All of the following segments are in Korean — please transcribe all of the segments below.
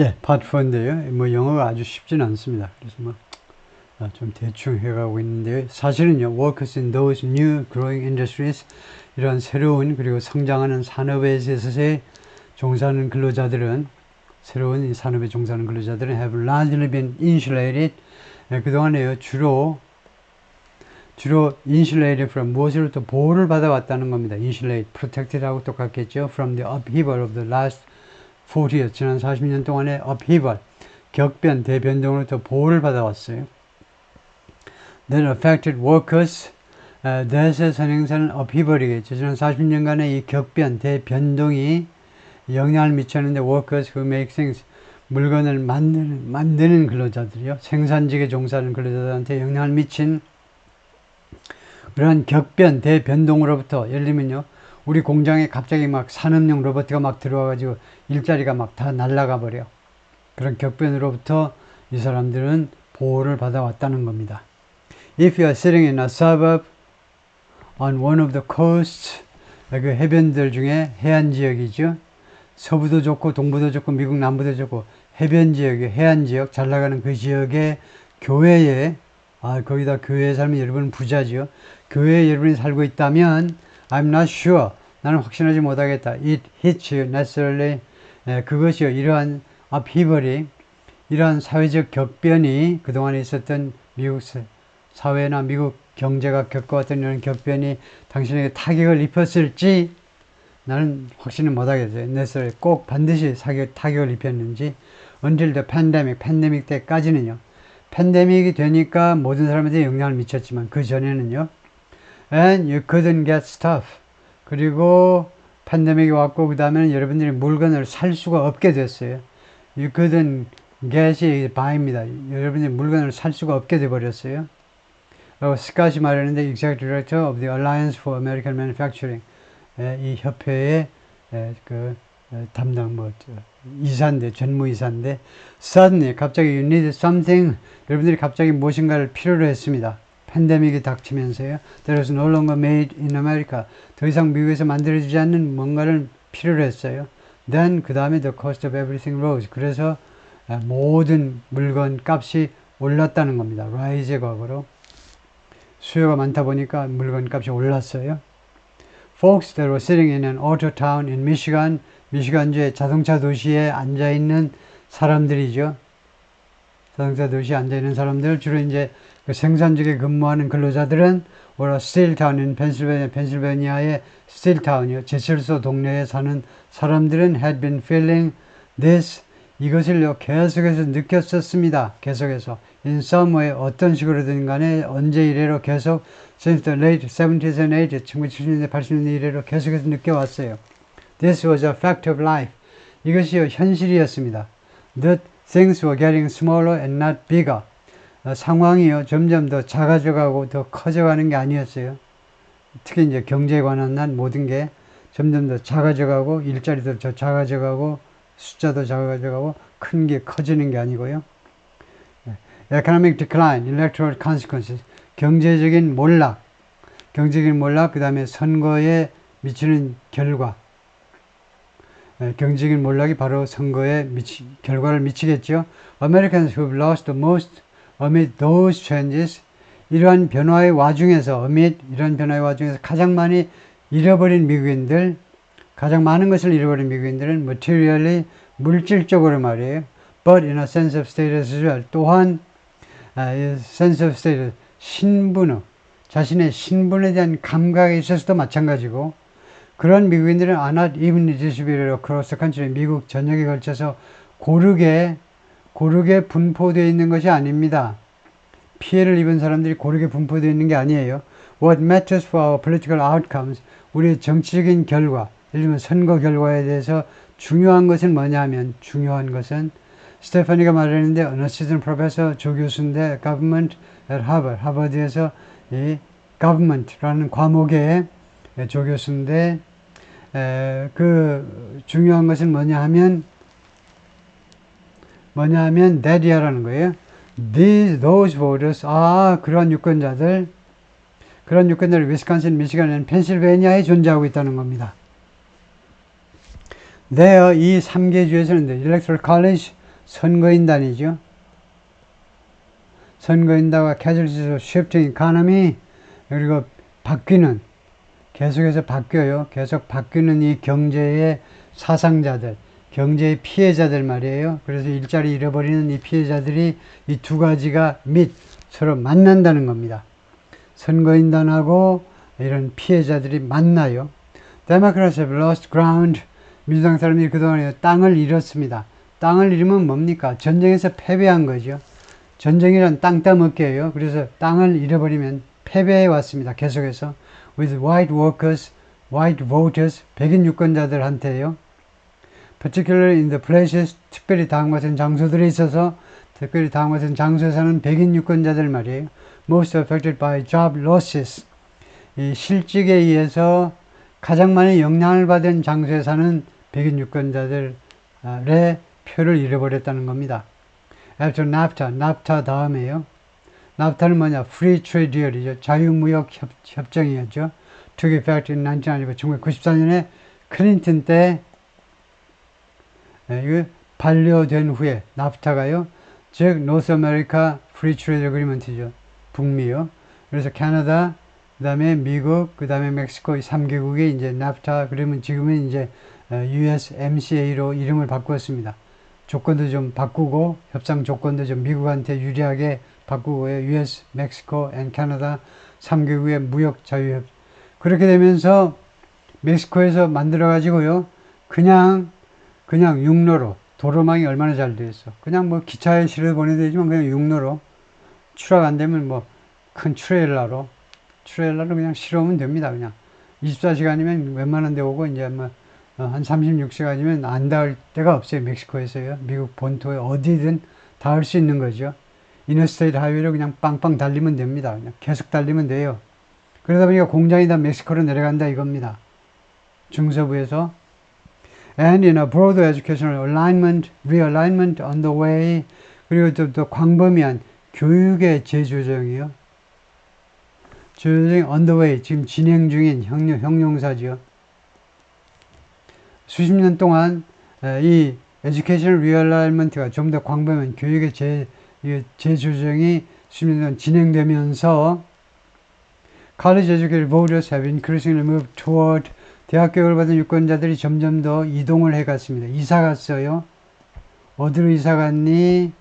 예, 파트 4인데요. 뭐 영어가 아주 쉽지는 않습니다. 그래서 뭐 좀 대충 해가고 있는데요. 사실은요, workers in those new growing industries 이런 새로운 그리고 성장하는 산업에 있어서의 종사하는 근로자들은 새로운 이 산업에 종사하는 근로자들은 have largely been insulated. 예, 그동안에요, 주로 주로 insulated from 무엇으로부터 보호를 받아왔다는 겁니다. insulate, protected하고 똑같겠죠. from the upheaval of the last 40 years, 지난 40년 동안의 upheaval, 격변, 대변동으로부터 보호를 받아왔어요. That affected workers, 어, that의 선행사는 upheaval이겠죠. 지난 40년간의 이 격변, 대변동이 영향을 미쳤는데 workers who make things, 물건을 만드는, 만드는 근로자들이요. 생산직에 종사하는 근로자들한테 영향을 미친 그런 격변, 대변동으로부터 예를 들면요. 우리 공장에 갑자기 막 산업용 로봇가 막 들어와가지고 일자리가 막 다 날아가 버려. 그런 격변으로부터 이 사람들은 보호를 받아왔다는 겁니다. If you are sitting in a suburb on one of the coasts, 그 해변들 중에 해안 지역이죠. 서부도 좋고 동부도 좋고 미국 남부도 좋고 해변 지역이 해안 지역 잘 나가는 그 지역의 교회에 아 거기다 교회에 살면 여러분 부자죠. 교회에 여러분이 살고 있다면 I'm not sure 나는 확신하지 못하겠다. It hits you necessarily 예, 그것이요 이러한 upheaval이 이러한 사회적 격변이 그동안에 있었던 미국 사- 사회나 미국 경제가 겪어왔던 이런 격변이 당신에게 타격을 입혔을지 나는 확신을 못하겠어요. necessarily 꼭 반드시 사격, 타격을 입혔는지 until the pandemic, 팬데믹 때까지는요. 팬데믹이 되니까 모든 사람한테 영향을 미쳤지만 그 전에는요. And you couldn't get stuff. 그리고 팬데믹이 왔고 그 다음에는 여러분들이 물건을 살 수가 없게 됐어요. You couldn't get이 buy입니다. 여러분들이 물건을 살 수가 없게 돼 버렸어요. 그리고 스카시 말했는데 Executive Director of the Alliance for American Manufacturing 예, 이 협회의 예, 그 예, 담당 뭐 저, 이사인데 전무이사인데 suddenly 갑자기 you need something 여러분들이 갑자기 무엇인가를 필요로 했습니다. 팬데믹이 닥치면서요. That was no longer made in America. 더 이상 미국에서 만들어지지 않는 뭔가를 필요로 했어요. Then 그 다음에 the cost of everything rose. 그래서 아, 모든 물건 값이 올랐다는 겁니다. rise의 과거로. 수요가 많다 보니까 물건 값이 올랐어요. Folks that were sitting in an auto town in Michigan, 미시간주의 자동차 도시에 앉아 있는 사람들이죠. 자동차 도시에 앉아 있는 사람들 주로 이제 그 생산직에 근무하는 근로자들은 town in Pennsylvania, 펜실베니아의 town이요. 제철소 동네에 사는 사람들은 had been feeling this 이것을요 계속해서 느꼈었습니다. 계속해서 in some way 어떤 식으로든 간에 언제 이래로 계속 since the late 70s and 80s 1970년대 80년대 이래로 계속해서 느껴왔어요. This was a fact of life. 이것이요 현실이었습니다. That things were getting smaller and not bigger. 어, 상황이요 점점 더 작아져가고 더 커져가는 게 아니었어요. 특히 이제 경제에 관한 한 모든 게 점점 더 작아져가고 일자리도 더 작아져가고 숫자도 작아져가고 큰 게 커지는 게 아니고요. 예. Economic decline, electoral consequences, 경제적인 몰락, 경제적인 몰락, 그 다음에 선거에 미치는 결과, 예, 경제적인 몰락이 바로 선거에 미치, 결과를 미치겠죠. Americans who've lost the most amid those changes, 이러한 변화의 와중에서, amid 이러한 변화의 와중에서 가장 많이 잃어버린 미국인들, 가장 많은 것을 잃어버린 미국인들은 materially 물질적으로 말이에요. But in a sense of status as well. 또한 아, 이 sense of status 신분의 자신의 신분에 대한 감각에 있어서도 마찬가지고 그런 미국인들은 are not evenly distributed across the country. 미국 전역에 걸쳐서 고르게 고르게 분포되어 있는 것이 아닙니다. 피해를 입은 사람들이 고르게 분포되어 있는 게 아니에요. What matters for our political outcomes, 우리의 정치적인 결과, 예를 들면 선거 결과에 대해서 중요한 것은 뭐냐 하면 중요한 것은 스테파니가 말했는데 어느 시즌 프로페서 조 교수인데 government at Harvard, 하버드에서 이 government라는 과목의 조교수인데 에, 그 중요한 것은 뭐냐 하면 뭐냐 하면 that이라는 거예요. These, those voters, 아, 그런 유권자들, 그런 유권자들 위스콘신, 미시간, 펜실베니아에 존재하고 있다는 겁니다. There, 이 3개 주에서는 Electoral College, 선거인단이죠. 선거인단과 of shifting 그리고 바뀌는 계속해서 바뀌어요. 계속 바뀌는 이 경제의 사상자들, 경제의 피해자들 말이에요. 그래서 일자리 잃어버리는 이 피해자들이 이 두 가지가 및 서로 만난다는 겁니다. 선거인단하고 이런 피해자들이 만나요. Have lost ground. 민주당 사람들이 그동안에 땅을 잃었습니다. 땅을 잃으면 뭡니까? 전쟁에서 패배한 거죠. 전쟁이란 땅 따먹기예요. 그래서 땅을 잃어버리면 패배해 왔습니다. 계속해서 with white workers, white voters, 백인 유권자들한테요. Particularly in the places, 특별히 다음 같은 장소들에 있어서 특별히 다음 같은 장소에 사는 백인 유권자들 말이에요. most affected by job losses. 이 실직에 의해서 가장 많이 영향을 받은 장소에 사는 백인 유권자들의 표를 잃어버렸다는 겁니다. After NAFTA, NAFTA 다음에요. NAFTA는 뭐냐? Free Trade Deal이죠. 자유무역 협, 협정이었죠. Took effect in 1995, 1994년에 클린턴 때 예, 이거 반려된 후에 나프타가요. 즉 노스 아메리카 프리 트레이드 어그리먼트죠. 북미요. 그래서 캐나다, 그 다음에 미국, 그 다음에 멕시코 이 3개국이 이제 나프타 그러면 지금은 이제 USMCA로 이름을 바꾸었습니다. 조건도 좀 바꾸고 협상 조건도 좀 미국한테 유리하게 바꾸고요. US, 멕시코, 앤 캐나다 3개국의 무역 자유협 그렇게 되면서 멕시코에서 만들어 가지고요. 그냥 그냥 육로로 도로망이 얼마나 잘 되어 있어. 그냥 뭐 기차에 실어 보내야 되지만 그냥 육로로 추락 안 되면 뭐 큰 트레일러로 트레일러로 그냥 실어오면 됩니다. 그냥 24시간이면 웬만한 데 오고 이제 뭐 한 36시간이면 안 닿을 데가 없어요. 멕시코에서요. 미국 본토에 어디든 닿을 수 있는 거죠. 이너스테이트 하이웨이로 그냥 빵빵 달리면 됩니다. 그냥 계속 달리면 돼요. 그러다 보니까 공장이 다 멕시코로 내려간다 이겁니다. 중서부에서 and in a broader educational alignment, realignment on the way 그리고 또, 또 광범위한 교육의 재조정이요. 조정이 on the way 지금 진행 중인 형용, 형용사죠. 수십 년 동안 이 educational realignment가 좀 더 광범위한 교육의 재, 재조정이 수십 년 동안 진행되면서 college educated voters have increasingly moved toward 대학 교육을 받은 유권자들이 점점 더 이동을 해 갔습니다. 이사 갔어요. 어디로 이사 갔니?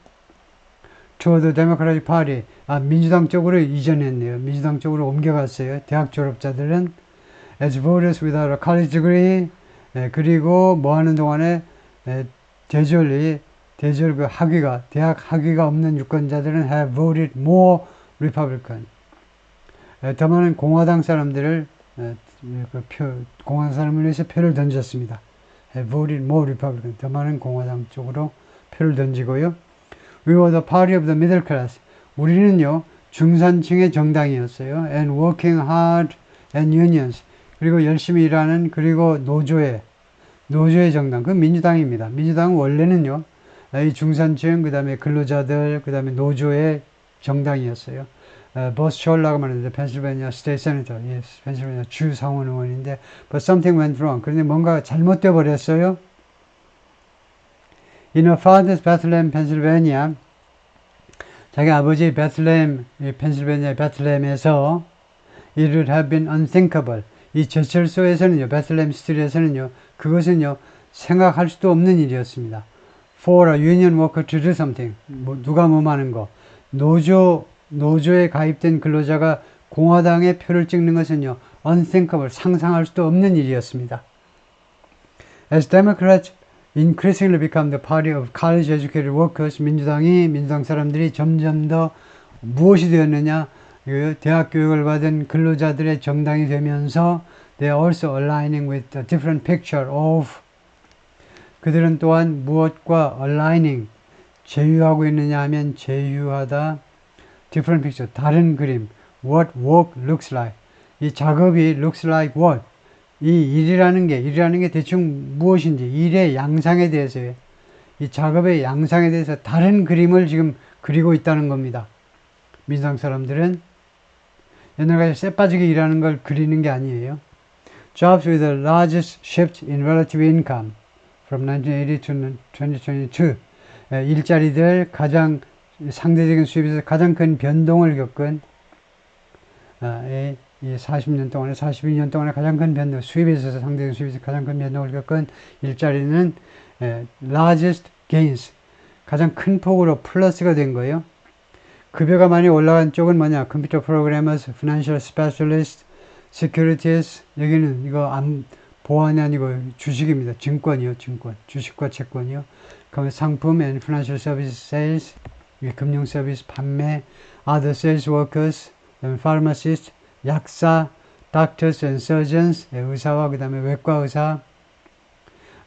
저도 데모크라틱 파리, 아, 민주당 쪽으로 이전했네요. 민주당 쪽으로 옮겨갔어요. 대학 졸업자들은 as voters without a college degree, 예, 그리고 뭐 하는 동안에 예, 대졸이 대졸 그 학위가 대학 학위가 없는 유권자들은 have voted more Republican. 예, 더 많은 공화당 사람들을 예, 그 표, 공화당 사람을 위해서 표를 던졌습니다. voted more. 더 많은 공화당 쪽으로 표를 던지고요. We were the party of the middle class. 우리는요, 중산층의 정당이었어요. And working hard and unions. 그리고 열심히 일하는, 그리고 노조의, 노조의 정당. 그 민주당입니다. 민주당은 원래는요, 이 중산층, 그 다음에 근로자들, 그 다음에 노조의 정당이었어요. 어, 버스 쇼라고 말하는데, 펜실베니아 스테이트 세네터, 예, 펜실베니아 주 상원 의원인데, but something went wrong. 그런데 뭔가 잘못돼 버렸어요. In her father's Bethlehem, Pennsylvania, 자기 아버지 베틀레헴, 펜실베니아 베틀레헴에서 it would have been unthinkable. 이 제철소에서는요, 베틀레헴 시티에서는요, 그것은요, 생각할 수도 없는 일이었습니다. For a union worker to do something. 뭐, 누가 뭐 하는 거. 노조, 노조에 가입된 근로자가 공화당의 표를 찍는 것은요, unthinkable. 상상할 수도 없는 일이었습니다. As Democrats increasingly become the party of college educated workers. 민주당이 민주당 사람들이 점점 더 무엇이 되었느냐? 그 대학 교육을 받은 근로자들의 정당이 되면서 they are also aligning with a different picture of 그들은 또한 무엇과 aligning 제휴하고 있느냐 하면 제휴하다 different picture 다른 그림 what work looks like 이 작업이 looks like what 이 일이라는 게, 일이라는 게 대충 무엇인지, 일의 양상에 대해서요. 이 작업의 양상에 대해서 다른 그림을 지금 그리고 있다는 겁니다. 민상 사람들은 옛날같이 쎄빠지게 일하는 걸 그리는 게 아니에요. Jobs with the largest shift in relative income from 1980 to 2022. 에, 일자리들 가장 상대적인 수입에서 가장 큰 변동을 겪은 아, 이, 이 40년 동안에 42년 동안에 가장 큰 변동 수입에 있어서 상대적인 수입에서 가장 큰 변동을 겪은 일자리는 에, largest gains 가장 큰 폭으로 플러스가 된 거예요. 급여가 많이 올라간 쪽은 뭐냐? 컴퓨터 프로그래머스, financial specialist, securities 여기는 이거 안 보안이 아니고 주식입니다. 증권이요, 증권. 주식과 채권이요. 그다음에 상품 and financial service sales 금융 서비스 판매, other sales workers, pharmacist, 약사, doctors and surgeons 예, 의사와 그 다음에 외과 의사,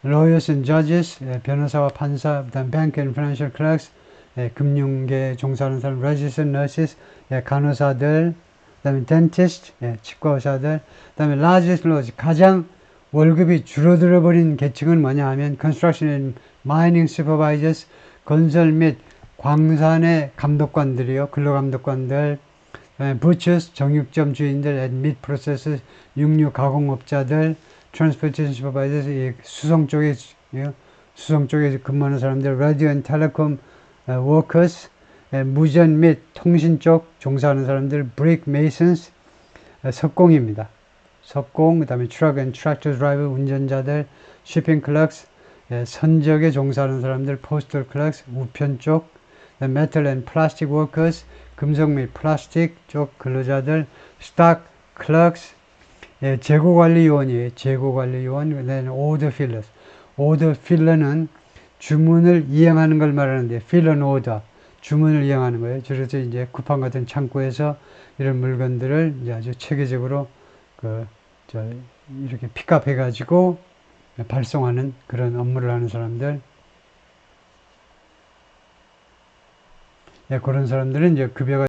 lawyers and judges 예, 변호사와 판사, 그 다음 bank and financial clerks 예, 금융계 종사하는 사람, registered nurses 예, 간호사들, 그 다음에 dentist 예, 치과 의사들, 그 다음에 largest loss 가장 월급이 줄어들어 버린 계층은 뭐냐 하면 construction and mining supervisors 건설 및 광산의 감독관들이요 근로감독관들 butchers 정육점 주인들 meat processors 육류 가공업자들 supervisors 이 수송 쪽에 예, 수송 쪽에 근무하는 사람들 telecom 어, workers 예, 무전 및 통신 쪽 종사하는 사람들 masons 어, 석공입니다. 석공, 그 다음에 truck and tractor driver 운전자들, clerks, 예, 선적에 종사하는 사람들, postal clerks 우편 쪽, metal and plastic workers 금속 및 플라스틱 쪽 근로자들, stock clerks 예, 재고관리요원이에요. 재고관리요원, 그다음에 order fillers. order filler는 주문을 이행하는 걸 말하는데 an order 주문을 이행하는 거예요. 그래서 이제 쿠팡 같은 창고에서 이런 물건들을 이제 아주 체계적으로 그, 저, 이렇게 픽업해 가지고 발송하는 그런 업무를 하는 사람들. 예, 그런 사람들은 이제 급여가